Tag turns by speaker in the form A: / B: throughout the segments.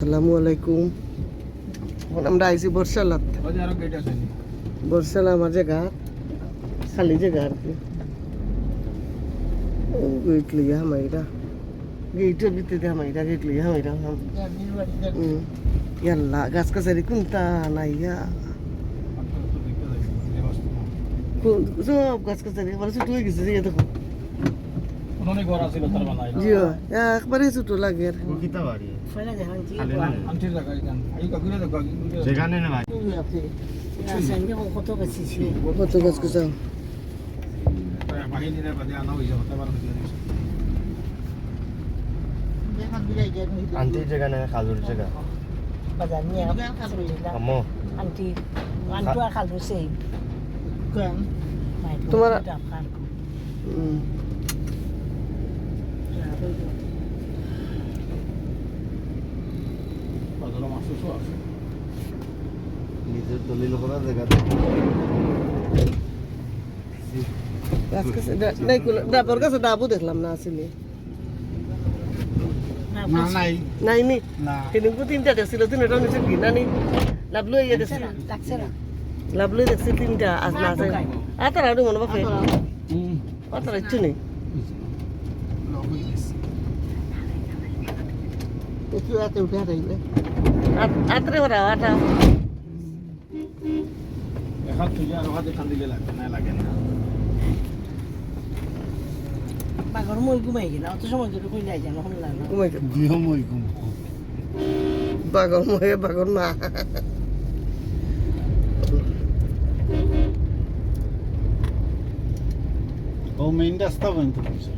A: আসসালামু আলাইকুম। এখন আমরা আইছি বর্ষালাত। বর্ষালা আমার জায়গা খালি জায়গা আর কি। গেট লইয়া হামাইরা। গেটের ভিতরে হামাইরা গেট লইয়া হামাইরা। ইয়াল্লা গাছ কাছারি কোনটা নাইয়া কোন- সব গাছ কাছারি আমার ছোট হয়ে গেছে দেখো।
B: অনেক ঘর আছে তার বানাই
A: জিও একবারে ছোট লাগে আর
C: কিতা বাড়ি
B: আন্টির জায়গা এখান এই কাকুরে দেখো
C: সেখানে না ভাই
A: কত গাছ কাছা
B: বাহিনীর বাদে আনা হয়ে যাবে তারপর
C: আন্টির জায়গা না খাজুর জায়গা আম্মু
A: তোমার হুম
B: বাজারে মাছ আছে
C: নিজের দলিল করা জায়গা
A: কাছে ডাবও দেখলাম না আসলে
B: নাই
A: নাই। নি
B: না।
A: সেদিনকে তিনটা দেখছিল তিনটা নিচে নানি? লাভলু ইয়ে দেখছিল লাভলু দেখছি তিনটা আজ না আছে। আর তারা মনে বাপে আর তারা ইচ্ছু নেই। একটু হাতে উঠে হারাইলে আত্রে ভরা আটা
B: এখান থেকে আর হাতে খান দিলে লাগে না লাগে না।
D: বাঘর মই ঘুমাই গেল অত সময় ধরে কই যাই জানো শুনলাম না।
A: ঘুমাই
C: গৃহ মই ঘুম।
A: বাগর মহে বাগর মা।
C: ও মেইন রাস্তা বন্ধ করছে।
A: হুম,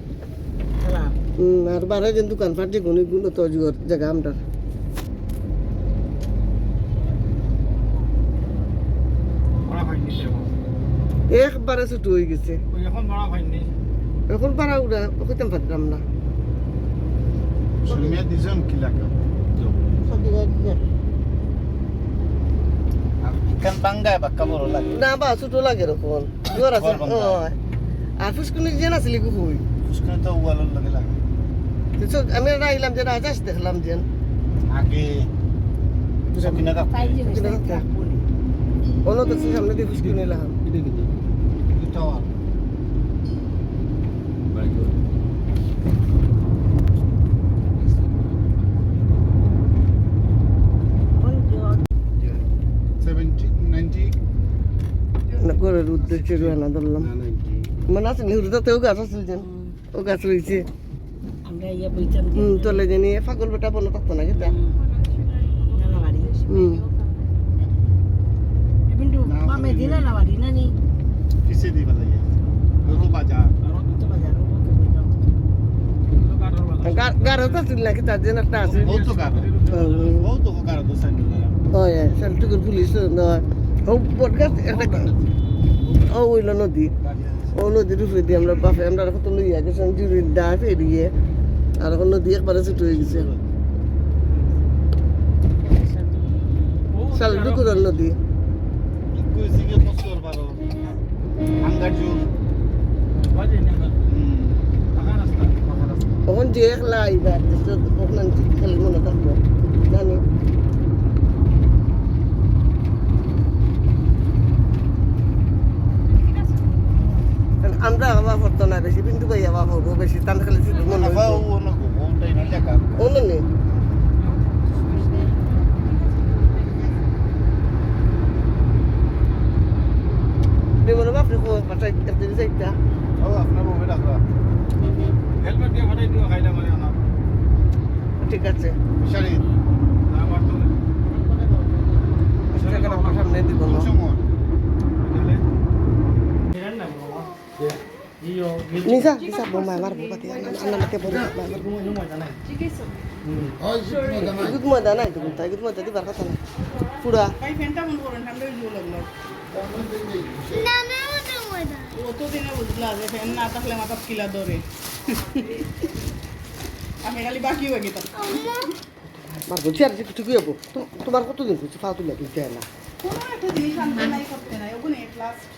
A: আর বারে যেন দোকান ফাট যে গুণি গুণ তো জুয়ার জায়গা
B: এখন
A: একবারে ছোট হয়ে গেছে।
B: এখন বড় ফাইনি
A: এখন পারা উড়া কইতাম পারতাম না। না বা ছোট লাগে এরকম জোর আছে। আর ফুসকুনি যে নাছিলি গুহুই
C: ফুসকানে তো ওয়ালের লাগে লাগে
A: তো আমি রাইলাম যে রাজাস দেখলাম যে
C: আগে।
A: অন্য দেখছি সামনে দিয়ে
B: এটা কিন্তু
C: টাওয়ার
A: ঘরের উদ্দেশ্যে রওনা ধরলাম মনে আছে নেহরুদাতেও গাছ আছিল যেন ও গাছ রয়েছে।
D: আমরা ইয়া যে
A: হুম তলে জানি ফাগল বেটা বলে থাকতো না
D: নানা
A: হুম
C: গরু
D: তো
A: একটা আছে। হয় পুলিশ নদী। ও নদীর উপরে দিয়ে আমরা বাপে আমরা কত লইয়া গেছিলাম জুড়ির দা পেরিয়ে আর এখন নদী একবারে ছুট হয়ে গেছে শালটুকুর নদী
C: কইছি কে বছর বারো আঙ্গাজু
B: বাজে না টাকা রাস্তা টাকা রাস্তা
A: তখন যে একলা আইবা খালি মনে থাকব, জানি। আমরা আবার করতো না বেশি কিন্তু ভাই আবার করব বেশি টান খালি শুধু মনে অন্য নেই। মনে বাপরে পাঠাই একদিন যাইতা
C: ও আপনার বউকে ডাকরা
B: হেলমেট দিয়ে ফাটাই দিও খাইলে মানে আনা
A: ঠিক আছে।
C: শাড়ি?
B: আমার তো
A: সামনে দিব না। নিসা নিসা বোমা মারবো পাতি আন্না মাতে নাই ময়দা দিবার কথা না পুরা
D: ভাই ফ্যানটা বন্ধ করেন ঠান্ডা হয়ে যাবে লাগল অত দিনে বুঝলা যে ফ্যান না থাকলে মাথা কিলা ধরে আমি খালি বাকি হয়ে গেতাম
A: মারবো চেয়ার যে কিছু হব তোমার কতদিন ফাও তুলে না
D: কোনো একটা জিনিস আনতে নাই করতে নাই ওখানে লাস্ট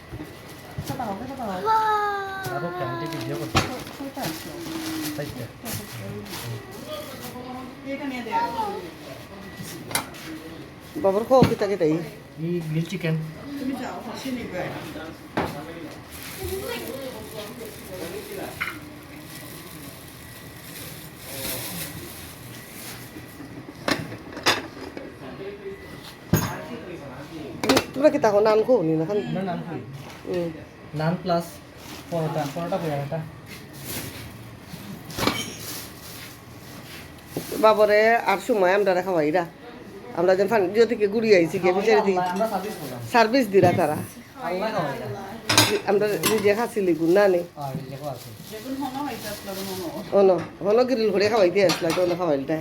E: আরও ক্যান্টি ভিডিও করতে চাইতে
A: বাবার খাওয়া কিতা কিতাই
E: ই গ্রিল চিকেন
A: তোমরা কিতা খাও নান খাও নি না খান
E: আমরা নান খাই। নান প্লাস পরোটা। পরোটা একটা
A: বাবারে আর সময় আমরা খাওয়াইরা আমরা যখন ফান জিও থেকে ঘুরিয়ে আইছি গিয়ে বিচারে দিই।
E: সার্ভিস
A: দিরা তারা। আমরা নিজে খাচ্ছি লিগুন না নে?
E: আর এই দেখো আছে।
A: অন হন গ্রিল করে খাওয়াইতে আসলা তো না খাওয়াইলটা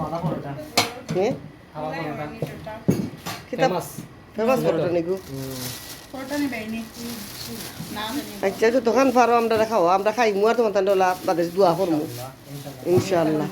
E: পাতা পরোটা।
A: হ্যাঁ
E: পরোটা। ফেমাস
A: ফেমাস পরোটা নিগু আচ্ছা তো দোকান পারো আমরা খাও আমরা খাই, মুয়ার তোমার তান লাভ বাদে দোয়া করব ইনশাআল্লাহ।